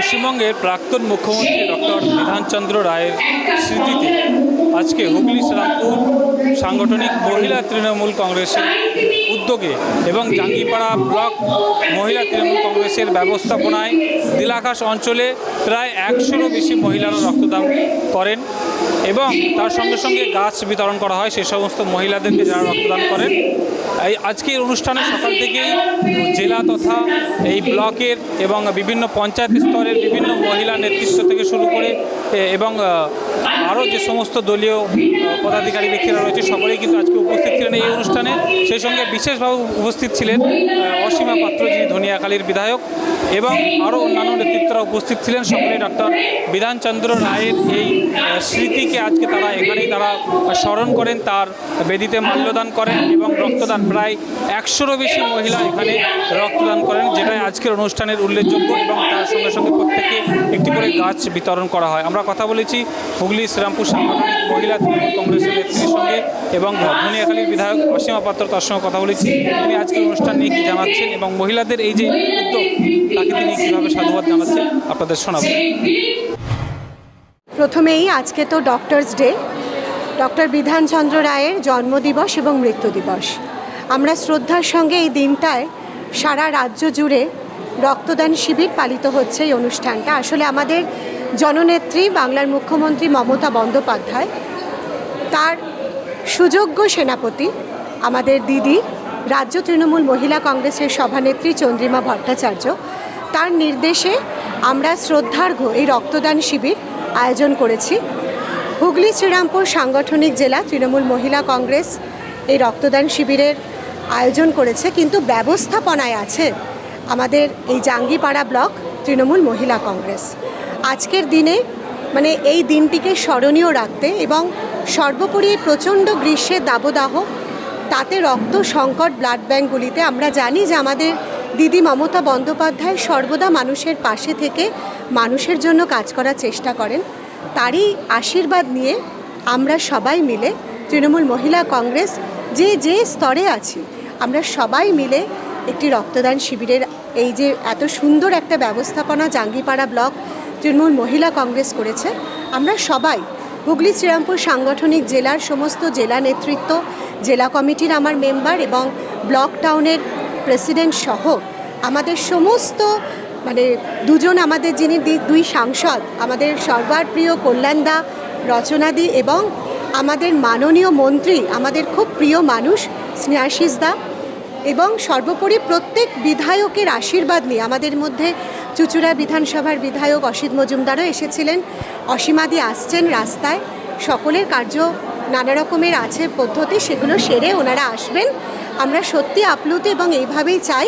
পশ্চিমবঙ্গের প্রাক্তন মুখ্যমন্ত্রী ডক্টর বিধানচন্দ্র রায়ের স্মৃতিতে আজকে হুগলি, শ্রীরামপুর সাংগঠনিক মহিলা তৃণমূল কংগ্রেসের উদ্যোগে এবং জাঙ্গিপাড়া ব্লক মহিলা তৃণমূল কংগ্রেসের ব্যবস্থাপনায় দিলাকাশ অঞ্চলে প্রায় একশোরও বেশি মহিলারা রক্তদান করেন। এবং তার সঙ্গে সঙ্গে গাছ বিতরণ করা হয় সে সমস্ত মহিলাদেরকে যারা রক্তদান করেন। এই আজকের অনুষ্ঠানে সকাল থেকেই জেলা তথা এই ব্লকের এবং বিভিন্ন পঞ্চায়েত স্তরের বিভিন্ন মহিলা নেতৃত্ব থেকে শুরু করে এবং আরও যে সমস্ত দলীয় পদাধিকারী ব্যক্তিরা রয়েছে, সকলেই কিন্তু আজকে উপস্থিত ছিলেন এই অনুষ্ঠানে। সেই সঙ্গে বিশেষভাবে উপস্থিত ছিলেন অসীমা পাত্র যিনি ধনিয়াখালীর বিধায়ক। এবং আরও অন্যান্য নেতৃত্বরা উপস্থিত ছিলেন। সকলে ডক্টর বিধানচন্দ্র রায়ের এই স্মৃতিকে আজকে তারা এখানেই তারা স্মরণ করেন, তার বেদিতে মাল্যদান করেন এবং রক্তদান। প্রায় একশোরও বেশি মহিলা এখানে রক্তদান করেন, যেটাই আজকের অনুষ্ঠানের উল্লেখযোগ্য এবং তার সঙ্গে সঙ্গে প্রত্যেকে একটি করে গাছ বিতরণ করা হয়। আমরা কথা বলেছি হুগলি শ্রীরামপুর সাংগঠনিক মহিলা তৃণমূল কংগ্রেসের নেত্রীর সঙ্গে এবং ধনিয়াখালীর বিধায়ক অসীমা পাত্র তার সঙ্গে কথা বলেছি। তিনি আজকের অনুষ্ঠান নিয়ে কী জানাচ্ছেন এবং মহিলাদের এই যে উদ্যোগ তাকে তিনি কীভাবে সাধুবাদ জানাচ্ছেন আপনাদের শোনাবো। প্রথমেই আজকে তো ডক্টরস ডে ডক্টর বিধানচন্দ্র রায়ের জন্মদিবস এবং মৃত্যু দিবস। আমরা শ্রদ্ধার সঙ্গে এই দিনটায় সারা রাজ্য জুড়ে রক্তদান শিবির পালিত হচ্ছে এই অনুষ্ঠানটা। আসলে আমাদের জননেত্রী বাংলার মুখ্যমন্ত্রী মমতা বন্দ্যোপাধ্যায়, তার সুযোগ্য সেনাপতি, আমাদের দিদি, রাজ্য তৃণমূল মহিলা কংগ্রেসের সভানেত্রী চন্দ্রিমা ভট্টাচার্য তার নির্দেশে আমরা শ্রদ্ধার্ঘ্য এই রক্তদান শিবির আয়োজন করেছি। হুগলি, শ্রীরামপুর সাংগঠনিক জেলা তৃণমূল মহিলা কংগ্রেস এই রক্তদান শিবিরের আয়োজন করেছে। কিন্তু ব্যবস্থাপনায় আছে আমাদের এই জাঙ্গিপাড়া ব্লক তৃণমূল মহিলা কংগ্রেস। আজকের দিনে মানে এই দিনটিকে স্মরণীয় রাখতে এবং সর্বোপরি প্রচণ্ড গ্রীষ্মের দাবদাহ, তাতে রক্ত সংকট ব্লাড ব্যাঙ্কগুলিতে আমরা জানি যে আমাদের দিদি মমতা বন্দ্যোপাধ্যায় সর্বদা মানুষের পাশে থেকে মানুষের জন্য কাজ করার চেষ্টা করেন। তারই আশীর্বাদ নিয়ে আমরা সবাই মিলে তৃণমূল মহিলা কংগ্রেস যে যে স্তরে আছি, আমরা সবাই মিলে একটি রক্তদান শিবিরের এই যে এত সুন্দর একটা ব্যবস্থাপনা জাঙ্গিপাড়া ব্লক তৃণমূল মহিলা কংগ্রেস করেছে, আমরা সবাই হুগলি শ্রীরামপুর সাংগঠনিক জেলার সমস্ত জেলা নেতৃত্ব, জেলা কমিটির আমার মেম্বার এবং ব্লক টাউনের প্রেসিডেন্ট সহ আমাদের সমস্ত মানে দুজন আমাদের যিনি দুই সাংসদ, আমাদের সর্বার প্রিয় কল্যাণদা রচনাদি এবং আমাদের মাননীয় মন্ত্রী, আমাদের খুব প্রিয় মানুষ, স্নেহাশিস দা এবং সর্বোপরি প্রত্যেক বিধায়কের আশীর্বাদ নিয়ে আমাদের মধ্যে চুচুড়া বিধানসভার বিধায়ক অসিত মজুমদারও এসেছিলেন। অসীমাদি আসছেন রাস্তায়। সকলের কার্য নানা রকমের আছে, পদ্ধতি, সেগুলো সেরে ওনারা আসবেন। আমরা সত্যি আপ্লুত এবং এইভাবেই চাই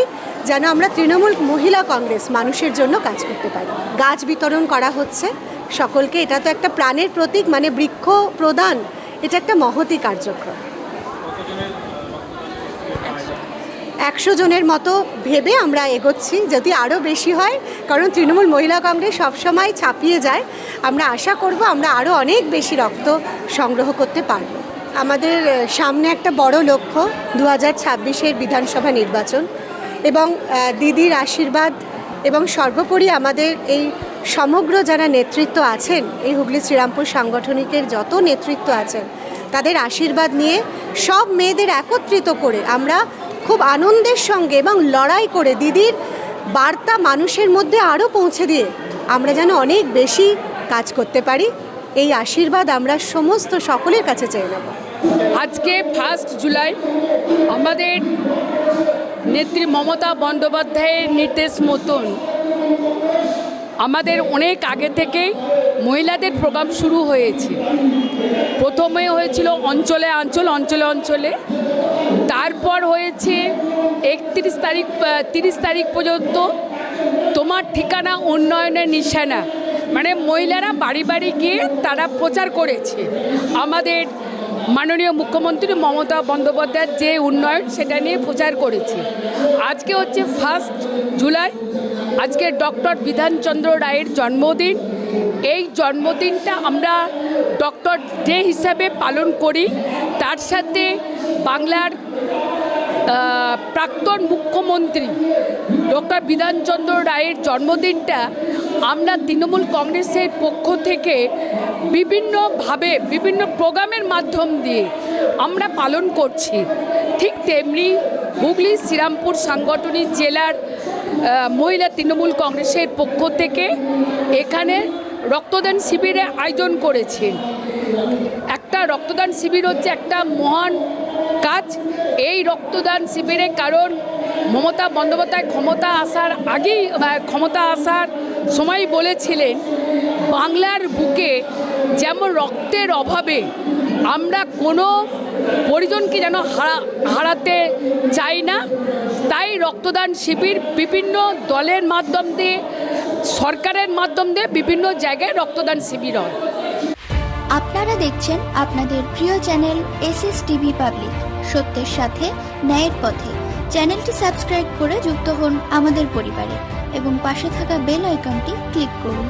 যেন আমরা তৃণমূল মহিলা কংগ্রেস মানুষের জন্য কাজ করতে পারি। গাছ বিতরণ করা হচ্ছে। সকলকে এটা তো একটা প্রাণের প্রতীক মানে বৃক্ষ প্রদান, এটা একটা মহতি কার্যক্রম। একশো জনের মতো ভেবে আমরা এগোচ্ছি, যদি আরও বেশি হয়, কারণ তৃণমূল মহিলা কংগ্রেস সবসময় ছাপিয়ে যায়। আমরা আশা করব আমরা আরও অনেক বেশি রক্ত সংগ্রহ করতে পারব। আমাদের সামনে একটা বড় লক্ষ্য দু হাজার ছাব্বিশের বিধানসভা নির্বাচন এবং দিদির আশীর্বাদ এবং সর্বোপরি আমাদের এই সমগ্র যারা নেতৃত্ব আছেন, এই হুগলি শ্রীরামপুর সাংগঠনিকের যত নেতৃত্ব আছেন, তাদের আশীর্বাদ নিয়ে সব মেয়েদের একত্রিত করে আমরা খুব আনন্দের সঙ্গে এবং লড়াই করে দিদির বার্তা মানুষের মধ্যে আরও পৌঁছে দিয়ে আমরা যেন অনেক বেশি কাজ করতে পারি, এই আশীর্বাদ আমরা সমস্ত সকলের কাছে চেয়ে নেব। আজকে ফার্স্ট জুলাই আমাদের নেত্রী মমতা বন্দ্যোপাধ্যায়ের নির্দেশ মতন আমাদের অনেক আগে থেকেই মহিলাদের প্রোগ্রাম শুরু হয়েছে। প্রথমে হয়েছিল অঞ্চলে অঞ্চল অঞ্চলে অঞ্চলে। তারপর হয়েছে একত্রিশ তারিখ তিরিশ তারিখ পর্যন্ত তোমার ঠিকানা উন্নয়নের নিশানা। মানে মহিলারা বাড়ি বাড়ি গিয়ে তারা প্রচার করেছে। আমাদের মাননীয় মুখ্যমন্ত্রী মমতা বন্দ্যোপাধ্যায়ের যে উন্নয়ন সেটা নিয়ে প্রচার করেছি। আজকে হচ্ছে ফার্স্ট জুলাই আজকে ডক্টর বিধানচন্দ্র রায়ের জন্মদিন। এই জন্মদিনটা আমরা ডক্টর ডে হিসাবে পালন করি। তার সাথে বাংলার প্রাক্তন মুখ্যমন্ত্রী ডক্টর বিধানচন্দ্র রায়ের জন্মদিনটা আমরা তৃণমূল কংগ্রেসের পক্ষ থেকে বিভিন্নভাবে বিভিন্ন প্রোগ্রামের মাধ্যম দিয়ে আমরা পালন করছি। ঠিক তেমনি হুগলি, শ্রীরামপুর সাংগঠনিক জেলার মহিলা তৃণমূল কংগ্রেসের পক্ষ থেকে এখানে রক্তদান শিবিরে আয়োজন করেছেন একটা রক্তদান শিবির হচ্ছে একটা মহান কাজ। এই রক্তদান শিবিরে কারণ মমতা বন্দ্যোপাধ্যায় ক্ষমতা আসার আগেই ক্ষমতা আসার সময় বলেছিলেন, বাংলার বুকে যেমন রক্তের অভাবে আমরা কোনো পরিজনকে যেন হারা, হারাতে চাই না, তাই রক্তদান শিবির বিভিন্ন দলের মাধ্যম দিয়ে, সরকারের মাধ্যম দিয়ে বিভিন্ন জায়গায় রক্তদান শিবির হয়। আপনারা দেখছেন আপনাদের প্রিয় channel S S TV public, সত্যের সাথে, ন্যায়ের পথে। চ্যানেলটি সাবস্ক্রাইব করে যুক্ত হন আমাদের পরিবারে। এবং পাশে থাকা বেল আইকনটি ক্লিক করুন।